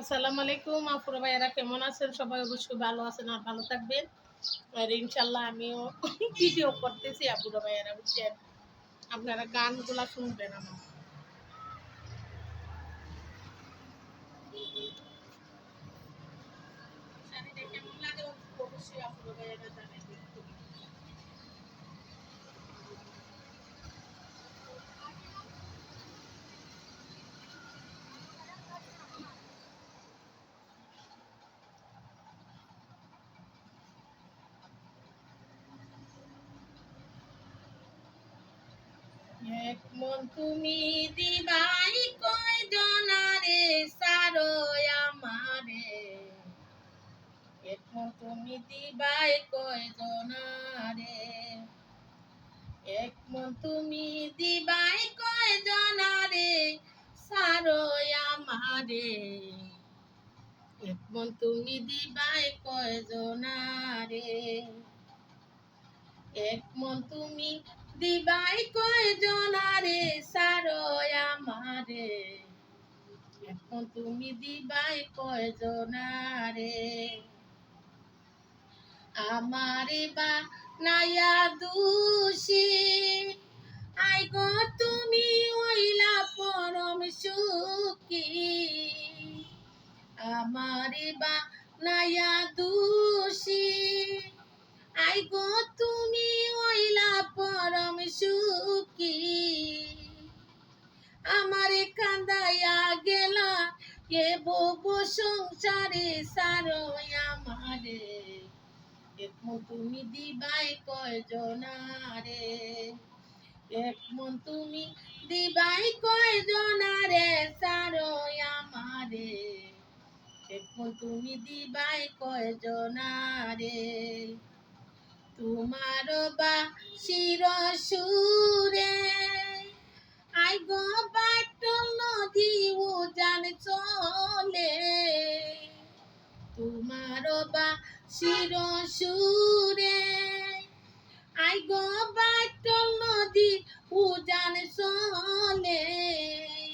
আসসালামু আলাইকুম আপুরা ভাইয়ারা, কেমন আছেন? সবাই অবশ্যই ভালো আছেন আর ভালো থাকবেন। আর ইনশাল্লাহ আমিও ভিডিও করতেছি আপুরা ভাইয়ারা, বুঝছেন? আপনারা গানগুলা শুনবেন আমার। কেমন ভাইয়ারা জানাবেন এক মন তুমি দিবাই কই জনারে সারো আমারে। এক মন তুমি দিবাই কই জনারে। এক মন তুমি দিবাই কই জনারে সারো আমারে। এক মন তুমি দিবাই কই জনারে। এক মন তুমি দিবাই কয় জনারে সারো আমারে। এখন তুমি দিবাই কয় জনারে আমারে বা নায়া দুষি। আই গো তুমি ওইলা পরম সুখী। আমারে বা নায়া দুষি। আই গো সুখী। আমারে কান্দাইয়া গেলা এ ববু সংসারে সারো আমারে। এক তুমি দিবাই কয় জনারে এক মন তুমি দিবাই কয় জনারে সারো আমারে। এক মন তুমি দিবাই কয় জনারে তোমার বা শির সুরে। আই গো বাটল নদী, উজান চলে। তোমার বা শির সুরে। আই গো বাটল নদী, উজান চলে।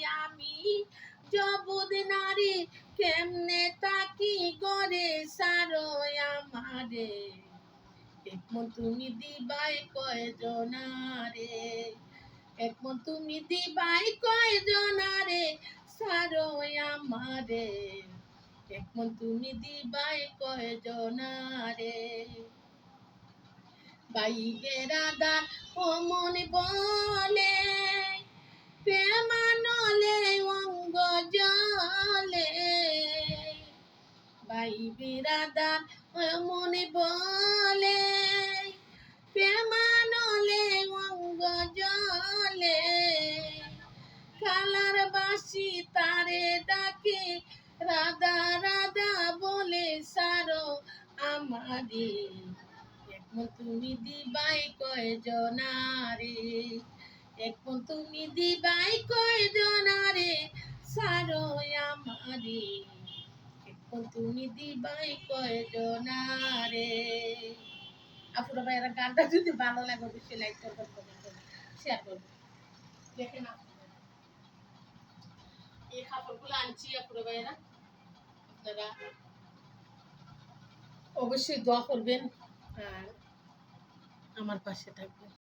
আমি জবুদ নারী, কেমনে তাকি গরে সারো আমারে? একমন তুমি দিবাই কয় জনারে একমন তুমি দিবাই কয় জনারে সারো আমারে। একমন তুমি দিবাই কয় বাইরে রাধা ও মনে বলে ভাই বিরাদার মনে বলে, প্রেমানলে অঙ্গ জলে। কালার বাসি তারে ডাকে, রাধা রাধা বলে, সারো আমারে। এখন তুমি দিবাই কয় জনারে এখন তুমি দিবাই কয় জনারে সারো আমারে। তুমি দিবাই কয় জনারে আপুরা ভাইয়েরা, গানটা যদি ভালো লাগে অবশ্যই লাইক কমেন্ট শেয়ার দেখেন অবশ্যই দোয়া করবেন আর আমার পাশে থাকবেন।